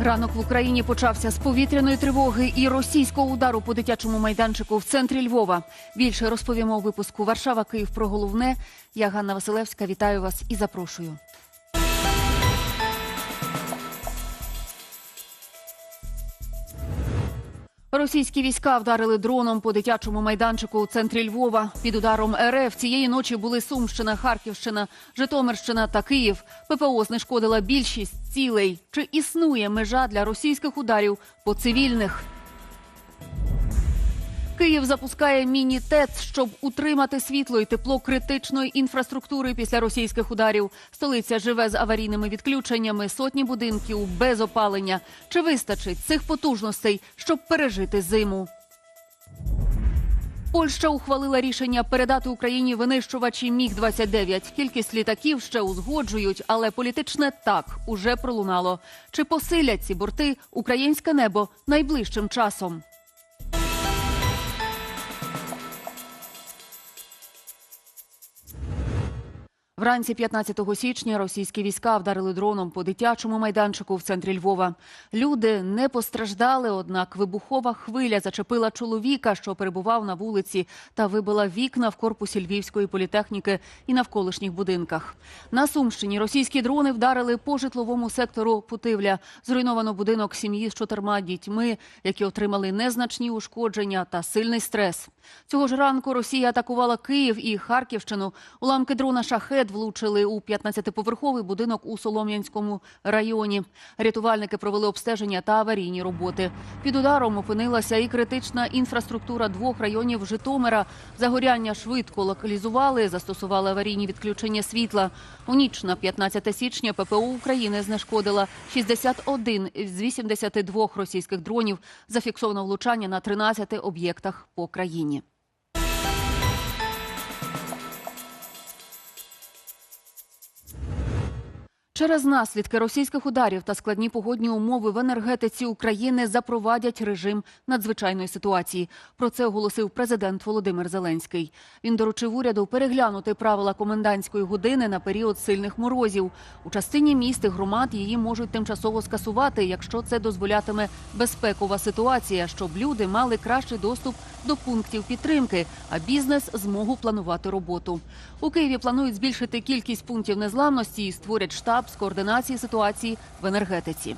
Ранок в Україні почався з повітряної тривоги і російського удару по дитячому майданчику в центрі Львова. Більше розповімо у випуску Варшава Київ про головне. Я Ганна Василевська. Вітаю вас і запрошую. Російські війська вдарили дроном по дитячому майданчику у центрі Львова. Під ударом РФ цієї ночі були Сумщина, Харківщина, Житомирщина та Київ. ППО знешкодила більшість цілей. Чи існує межа для російських ударів по цивільних? Київ запускає міні-ТЕЦ, щоб утримати світло і тепло критичної інфраструктури після російських ударів. Столиця живе з аварійними відключеннями, сотні будинків без опалення. Чи вистачить цих потужностей, щоб пережити зиму? Польща ухвалила рішення передати Україні винищувачі Міг 29 Кількість літаків ще узгоджують, але політичне так уже пролунало. Чи посилять ці борти українське небо найближчим часом? Вранці 15 січня російські війська вдарили дроном по дитячому майданчику в центрі Львова. Люди не постраждали, однак вибухова хвиля зачепила чоловіка, що перебував на вулиці, та вибила вікна в корпусі Львівської політехніки і навколишніх будинках. На Сумщині російські дрони вдарили по житловому сектору Путивля. Зруйновано будинок сім'ї з чотирма дітьми, які отримали незначні ушкодження та сильний стрес. Цього ж ранку Росія атакувала Київ і Харківщину. Уламки дрона «Шахет» влучили у 15-поверховий будинок у Солом'янському районі. Рятувальники провели обстеження та аварійні роботи. Під ударом опинилася і критична інфраструктура двох районів Житомира. Загоряння швидко локалізували, застосували аварійні відключення світла. У ніч на 15 січня ППО України знешкодила 61 з 82 російських дронів. Зафіксовано влучання на 13 об'єктах по країні. Через наслідки російських ударів та складні погодні умови в енергетиці України запровадять режим надзвичайної ситуації. Про це оголосив президент Володимир Зеленський. Він доручив уряду переглянути правила комендантської години на період сильних морозів. У частині міст і громад її можуть тимчасово скасувати, якщо це дозволятиме безпекова ситуація, щоб люди мали кращий доступ до пунктів підтримки, а бізнес змогу планувати роботу. У Києві планують збільшити кількість пунктів незламності і створять штаб з координації ситуації в енергетиці.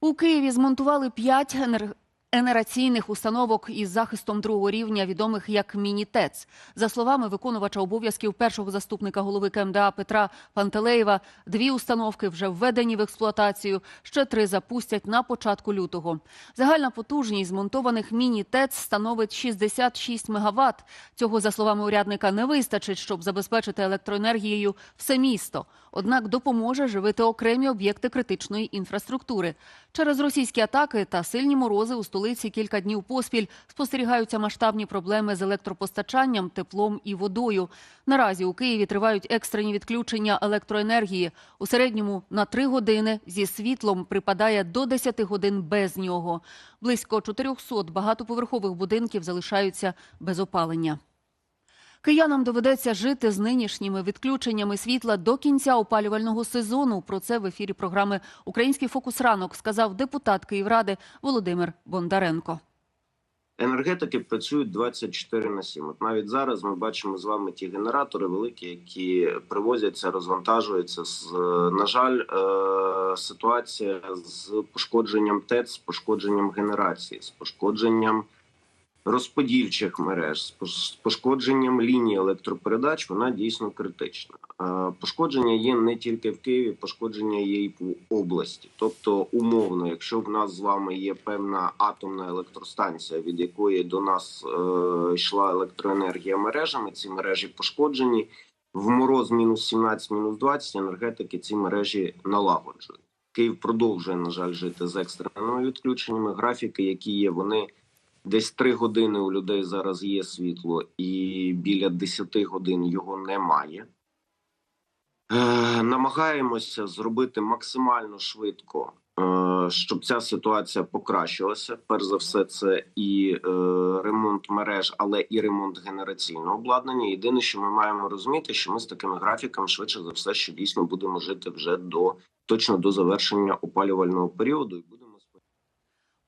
У Києві змонтували п'ять енерг... енераційних установок із захистом другого рівня, відомих як міні-ТЕЦ. За словами виконувача обов'язків першого заступника голови КМДА Петра Пантелеєва, дві установки вже введені в експлуатацію. Ще три запустять на початку лютого. Загальна потужність змонтованих міні-ТЕЦ становить 66 мегаватт. Цього, за словами урядника, не вистачить, щоб забезпечити електроенергією все місто. Однак допоможе живити окремі об'єкти критичної інфраструктури. Через російські атаки та сильні морози у столиці кілька днів поспіль спостерігаються масштабні проблеми з електропостачанням, теплом і водою. Наразі у Києві тривають екстрені відключення електроенергії. У середньому на три години зі світлом припадає до 10 годин без нього. Близько 400 багатоповерхових будинків залишаються без опалення. Киянам доведеться жити з нинішніми відключеннями світла до кінця опалювального сезону. Про це в ефірі програми Український фокус ранок сказав депутат Київради Володимир Бондаренко. Енергетики працюють 24 на 7. От навіть зараз ми бачимо з вами ті генератори великі, які привозяться, розвантажуються. На жаль, е, ситуація з пошкодженням ТЕЦ, з пошкодженням генерації, з пошкодженням розподільчих мереж, з пошкодженням лінії електропередач, вона дійсно критична. Пошкодження є не тільки в Києві, пошкодження є і по області. Тобто, умовно, якщо в нас з вами є певна атомна електростанція, від якої до нас е, йшла електроенергія мережами, ці мережі пошкоджені. В мороз мінус 17, мінус 20 енергетики ці мережі налагоджують. Київ продовжує, на жаль, жити з екстреними відключеннями. Графіки, які є, вони десь 3 години у людей зараз є світло, і біля 10 годин його немає. Е, намагаємося зробити максимально швидко, е, щоб ця ситуація покращилася. Перш за все, це і е, ремонт мереж, але і ремонт генераційного обладнання. Єдине, що ми маємо розуміти, що ми з такими графіками швидше за все, що дійсно будемо жити вже до точно до завершення опалювального періоду.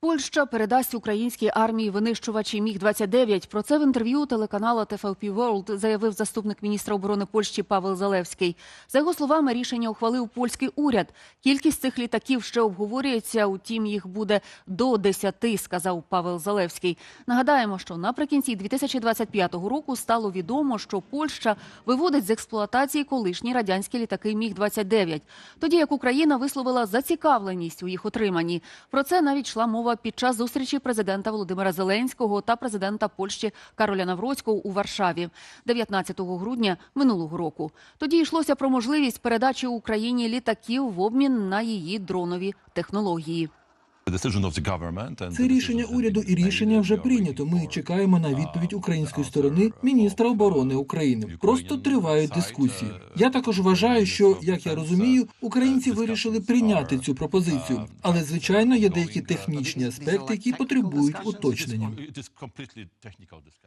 Польща передасть українській армії винищувачі міг 29 Про це в інтерв'ю телеканалу TVP World заявив заступник міністра оборони Польщі Павел Залевський. За його словами, рішення ухвалив польський уряд. Кількість цих літаків ще обговорюється. Утім, їх буде до 10, сказав Павел Залевський. Нагадаємо, що наприкінці 2025 року стало відомо, що Польща виводить з експлуатації колишні радянські літаки міг 29 тоді як Україна висловила зацікавленість у їх отриманні. Про це навіть йшла мова під час зустрічі президента Володимира Зеленського та президента Польщі Кароля Навроцького у Варшаві 19 грудня минулого року. Тоді йшлося про можливість передачі Україні літаків в обмін на її дронові технології. Це рішення уряду і рішення вже прийнято. Ми чекаємо на відповідь української сторони міністра оборони України. Просто тривають дискусії. Я також вважаю, що як я розумію, українці вирішили прийняти цю пропозицію, але звичайно є деякі технічні аспекти, які потребують уточнення.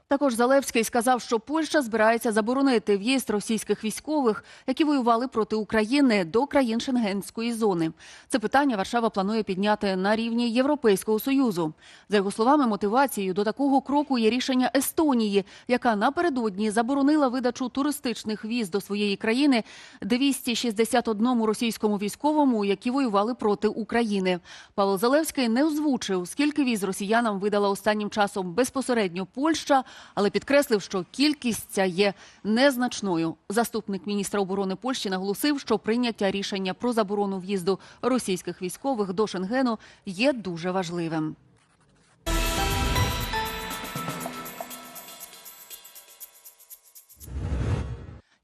Також Залевський сказав, що Польща збирається заборонити в'їзд російських військових, які воювали проти України, до країн Шенгенської зони. Це питання Варшава планує підняти на рівні Європейського союзу. За його словами, мотивацією до такого кроку є рішення Естонії, яка напередодні заборонила видачу туристичних віз до своєї країни 261 російському військовому, які воювали проти України. Павел Залевський не озвучив, скільки віз росіянам видала останнім часом безпосередньо Польща, але підкреслив, що кількість ця є незначною. Заступник міністра оборони Польщі наголосив, що прийняття рішення про заборону в'їзду російських військових до Шенгену є дуже важливим.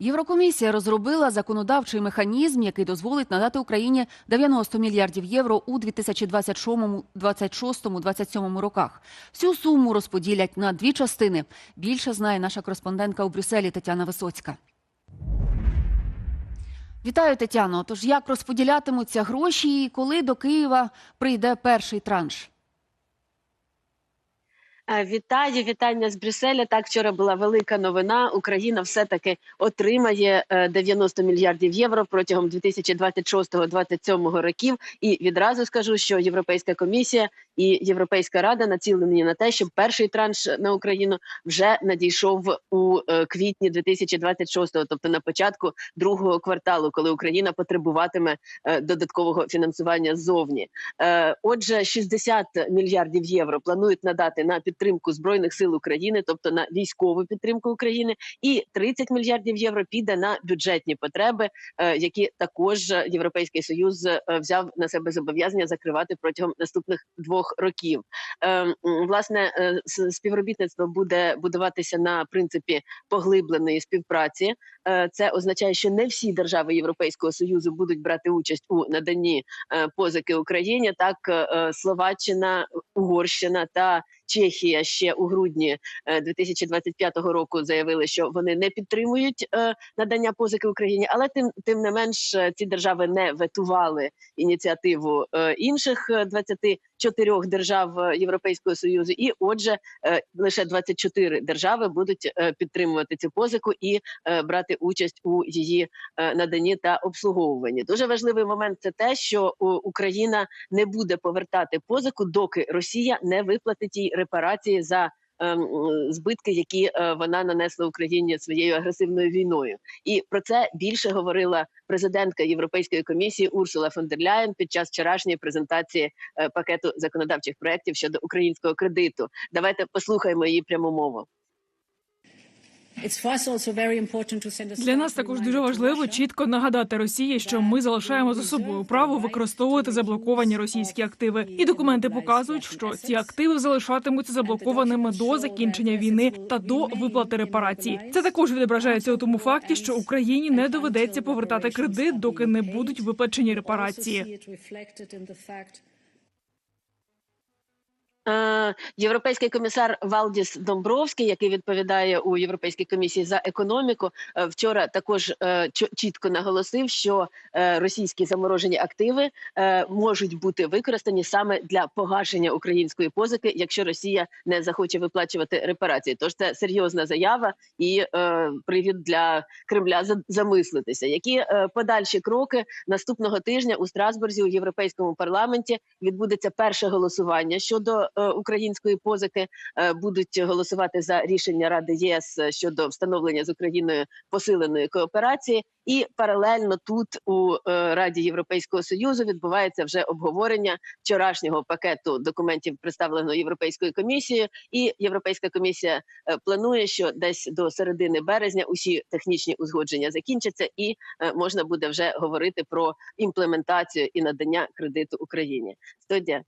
Єврокомісія розробила законодавчий механізм, який дозволить надати Україні 90 мільярдів євро у 2026-2027 роках. Всю суму розподілять на дві частини. Більше знає наша кореспондентка у Брюсселі Тетяна Висоцька. Вітаю, Тетяно. Тож як розподілятимуться гроші і коли до Києва прийде перший транш? Е, Вітаю, вітання з Брюсселя. Так, вчора була велика новина. Україна все-таки отримає е, 90 мільярдів євро протягом 2026-2027 років. І відразу скажу, що Європейська комісія і Європейська рада націлені на те, щоб перший транш на Україну вже надійшов у е, квітні 2026-го, тобто на початку другого кварталу, коли Україна потребуватиме е, додаткового фінансування ззовні. Е, Отже, 60 мільярдів євро планують надати на підтримку збройних сил України, тобто на військову підтримку України, і 30 мільярдів євро піде на бюджетні потреби, е, які також Європейський Союз е, взяв на себе зобов'язання закривати протягом наступних двох років. Е, Власне, співробітництво буде будуватися на принципі поглибленої співпраці. Це означає, що не всі держави Європейського союзу будуть брати участь у наданні позики Україні. Так, Словаччина, Угорщина та Чехія ще у грудні е, 2025 року заявили, що вони не підтримують е, надання позики Україні, але тим тим не менш е, ці держави не ветували ініціативу інших 20 чотирьох держав е, Європейського союзу, і отже, е, лише 24 держави будуть е, підтримувати цю позику і брати участь у її наданні та обслуговуванні. Дуже важливий момент це те, що Україна не буде повертати позику, доки Росія не виплатить їй репарації за ем, Збитки, які е, вона нанесла Україні своєю агресивною війною, і про це більше говорила президентка Європейської комісії Урсула фон дер Ляєн під час вчорашньої презентації е, пакету законодавчих проєктів щодо українського кредиту. Давайте послухаємо її пряму мову. Для нас також дуже важливо чітко нагадати Росії, що ми залишаємо за собою право використовувати заблоковані російські активи. І документи показують, що ці активи залишатимуться заблокованими до закінчення війни та до виплати репарацій. Це також відображається у тому факті, що Україні не доведеться повертати кредит, доки не будуть виплачені репарації. Е, Європейський комісар Валдіс Домбровський, який відповідає у Європейській комісії за економіку, е, вчора також е, чітко наголосив, що російські заморожені активи можуть бути використані саме для погашення української позики, якщо Росія не захоче виплачувати репарації. Тож це серйозна заява і привід для Кремля замислитися. Які подальші кроки наступного тижня у Страсбурзі у Європейському парламенті відбудеться перше голосування щодо української позики. Е, будуть голосувати за рішення Ради ЄС щодо встановлення з Україною посиленої кооперації. І паралельно тут у е, Раді Європейського союзу відбувається вже обговорення вчорашнього пакету документів, представленого Європейською комісією. І Європейська комісія е, планує, що десь до середини березня усі технічні узгодження закінчаться, і е, можна буде вже говорити про імплементацію і надання кредиту Україні. Студія.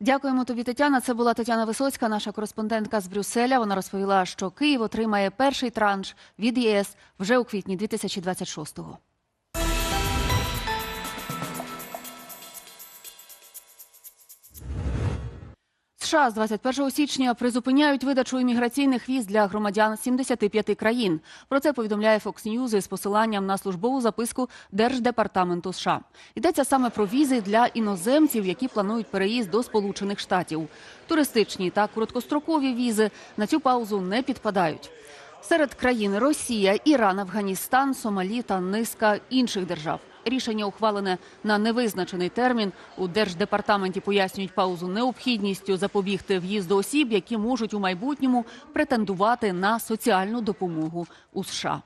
Дякуємо тобі, Тетяна. Це була Тетяна Висоцька, наша кореспондентка з Брюсселя. Вона розповіла, що Київ отримає перший транш від ЄС вже у квітні 2026-го. США з 21 січня призупиняють видачу імміграційних віз для громадян 75 країн. Про це повідомляє Fox News із посиланням на службову записку Держдепартаменту США. Йдеться саме про візи для іноземців, які планують переїзд до Сполучених Штатів. Туристичні та короткострокові візи на цю паузу не підпадають. Серед країн Росія, Іран, Афганістан, Сомалі та низка інших держав. Рішення ухвалене на невизначений термін. У держдепартаменті пояснюють паузу необхідністю запобігти в'їзду осіб, які можуть у майбутньому претендувати на соціальну допомогу у США.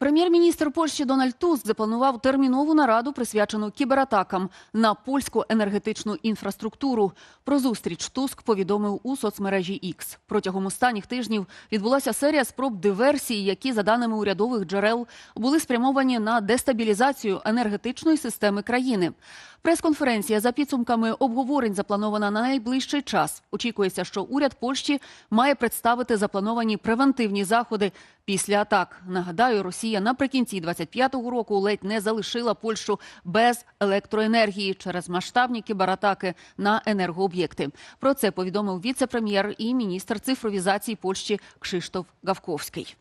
Прем'єр-міністр Польщі Дональд Туск запланував термінову нараду, присвячену кібератакам на польську енергетичну інфраструктуру. Про зустріч Туск повідомив у соцмережі X. Протягом останніх тижнів відбулася серія спроб диверсії, які, за даними урядових джерел, були спрямовані на дестабілізацію енергетичної системи країни. Прес-конференція за підсумками обговорень запланована на найближчий час. Очікується, що уряд Польщі має представити заплановані превентивні заходи після атак. Нагадаю, Росія наприкінці 25-го року ледь не залишила Польщу без електроенергії через масштабні кібератаки на енергооб'єкти. Про це повідомив віце-прем'єр і міністр цифровізації Польщі Кшиштоф Гавковський.